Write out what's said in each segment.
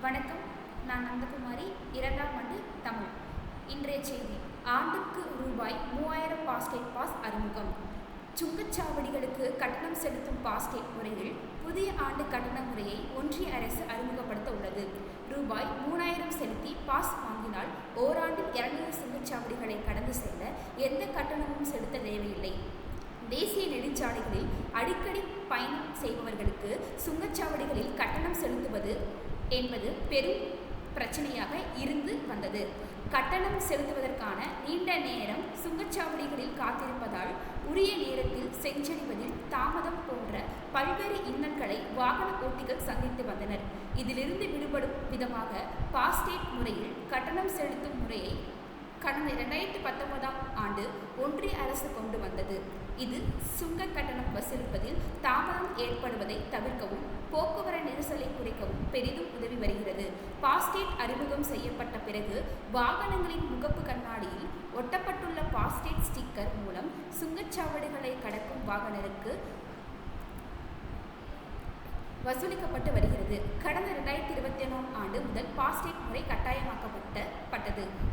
வணக்கம். நான் நந்தகுமாரி. இரண்டாம் ஆண்டு தமிழ். இன்றைய செய்தி. ஆண்டுக்கு ரூபாய் மூவாயிரம் பாஸ்டேட் பாஸ் அறிமுகம். சுங்கச்சாவடிகளுக்கு கட்டணம் செலுத்தும் பாஸ்டேட் முறையில் புதிய ஆண்டு கட்டண முறையை ஒன்றிய அரசு அறிமுகப்படுத்த உள்ளது. ரூபாய் மூணாயிரம் செலுத்தி பாஸ் வாங்கினால் ஓராண்டில் இரநூறு சுங்கச்சாவடிகளை கடந்து செல்ல எந்த கட்டணமும் செலுத்த தேவையில்லை. தேசிய நெடுஞ்சாலைகளில் அடிக்கடி பயணம் செய்பவர்களுக்கு சுங்கச்சாவடிகளில் கட்டணம் செலுத்துவது என்பது பெரும் பிரச்சனையாக இருந்து வந்தது. கட்டணம் செலுத்துவதற்கான நீண்ட நேரம் சுங்கச்சாவடிகளில் காத்திருப்பதால் உரிய நேரத்தில் செஞ்சடிவதில் தாமதம் போன்ற பல்வேறு இன்னல்களை வாகன ஓட்டிகள் சந்தித்து வந்தனர். இதிலிருந்து விடுபடும் விதமாக பாஸ்டேட் முறையில் கட்டணம் செலுத்தும் முறையை கடந்த இரண்டாயிரத்தி பத்தொன்பதாம் ஆண்டு ஒன்றிய அரசு கொண்டு வந்தது. இது சுங்க கட்டணம் வசூலிப்பதில் தாமதம் ஏற்படுவதை தவிர்க்கவும் போக்குவரத்து நெரிசலை குறைக்கவும் பெரிதும் உதவி வருகிறது. பாஸ்டேட் அறிமுகம் செய்யப்பட்ட பிறகு வாகனங்களின் முகப்பு கண்ணாடியில் ஒட்டப்பட்டுள்ள பாஸ்டேட் ஸ்டிக்கர் மூலம் சுங்கச்சாவடிகளை கடக்கும் வாகனருக்கு வசூலிக்கப்பட்டு வருகிறது. கடந்த ரெண்டாயிரத்தி இருபத்தி ஒன்றாம் ஆண்டு முதல் பாஸ்டேட் முறை கட்டாயமாக்கப்பட்ட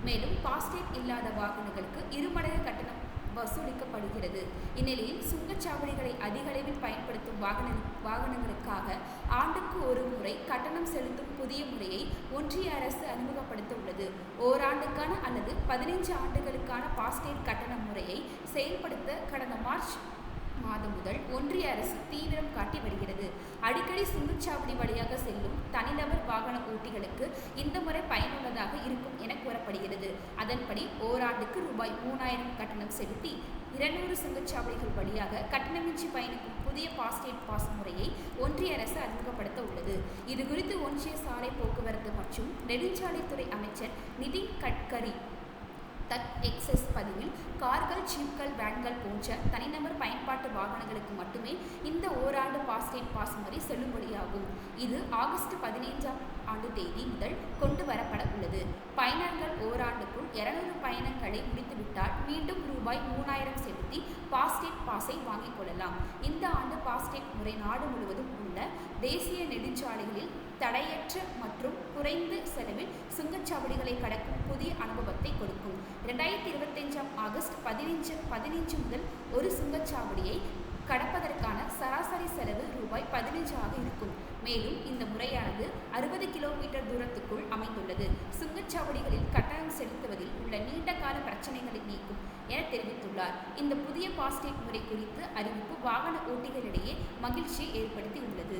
மேலும் பாஸ்டேக் இல்லாத வாகனங்களுக்கு இருமடங்கு கட்டணம் வசூலிக்கப்படுகிறது. இந்நிலையில் சுங்கச்சாவடிகளை அதிகளவில் பயன்படுத்தும் வாகன வாகனங்களுக்காக ஆண்டுக்கு ஒரு முறை கட்டணம் செலுத்தும் புதிய முறையை ஒன்றிய அரசு அறிமுகப்படுத்த உள்ளது ஓராண்டுக்கான அல்லது பதினைஞ்சு ஆண்டுகளுக்கான பாஸ்டேக் கட்டண முறையை செயல்படுத்த கடந்த மார்ச் மாதம் முதல் ஒன்றிய அரசு தீவிரம் காட்டி வருகிறது. அடிக்கடி சுங்கச்சாவடி வழியாக செல்லும் தனிநபர் வாகன ஓட்டிகளுக்கு இந்த முறை பயனுள்ளதாக இருக்கும் என கூறப்படுகிறது. அதன்படி ஓராண்டுக்கு ரூபாய் மூணாயிரம் கட்டணம் செலுத்தி இருநூறு சுங்கச்சாவடிகள் வழியாக கட்டணமின்றி பயணிக்கும் புதிய பாஸ்டேட் பாஸ் முறையை ஒன்றிய அரசு அறிமுகப்படுத்த உள்ளது. இது குறித்து ஒன்றிய சாலை போக்குவரத்து மற்றும் நெடுஞ்சாலைத்துறை அமைச்சர் நிதின் கட்கரி தத் எக்ஸஸ் பதிவில் கார்கள் ஜீப்கள் வேன்கள் போன்ற தனிநபர் பயன்பாட்டு வாகனங்களுக்கு மட்டுமே இந்த ஓராண்டு பாஸ்டேட் பாஸ் முறை செல்லுபடியாகும். இது ஆகஸ்ட் பதினைஞ்சாம் ஆண்டு தேதி முதல் கொண்டு வரப்பட உள்ளது. பயணங்கள் ஓராண்டுக்குள் இருநூறு பயணங்களை முடித்துவிட்டால் மீண்டும் ரூபாய் மூணாயிரம் செலுத்தி பாஸ்டேட் பாஸை வாங்கிக் கொள்ளலாம். இந்த ஆண்டு பாஸ்டேட் முறை நாடு முழுவதும் உள்ள தேசிய நெடுஞ்சாலைகளில் தடையற்ற மற்றும் குறைந்து செலவில் சுங்கச்சாவடிகளை கடக்கும் புதிய அனுபவத்தை கொடுக்கும். ரெண்டாயிரத்தி இருபத்தஞ்சாம் ஆகஸ்ட் பதினைஞ்சு பதினைஞ்சு முதல் ஒரு சுங்கச்சாவடியை கடப்பதற்கான சராசரி செலவு ரூபாய் பதினைஞ்சாக இருக்கும். மேலும் இந்த முறையானது அறுபது கிலோமீட்டர் தூரத்துக்குள் அமைந்துள்ளது. சுங்கச்சாவடிகளில் கட்டணம் செலுத்துவதில் உள்ள நீண்ட கால பிரச்சனைகளை நீக்கும் என தெரிவித்துள்ளார். இந்த புதிய பாஸ்டேக் முறை குறித்து அறிவிப்பு வாகன ஓட்டிகளிடையே மகிழ்ச்சியை ஏற்படுத்தி உள்ளது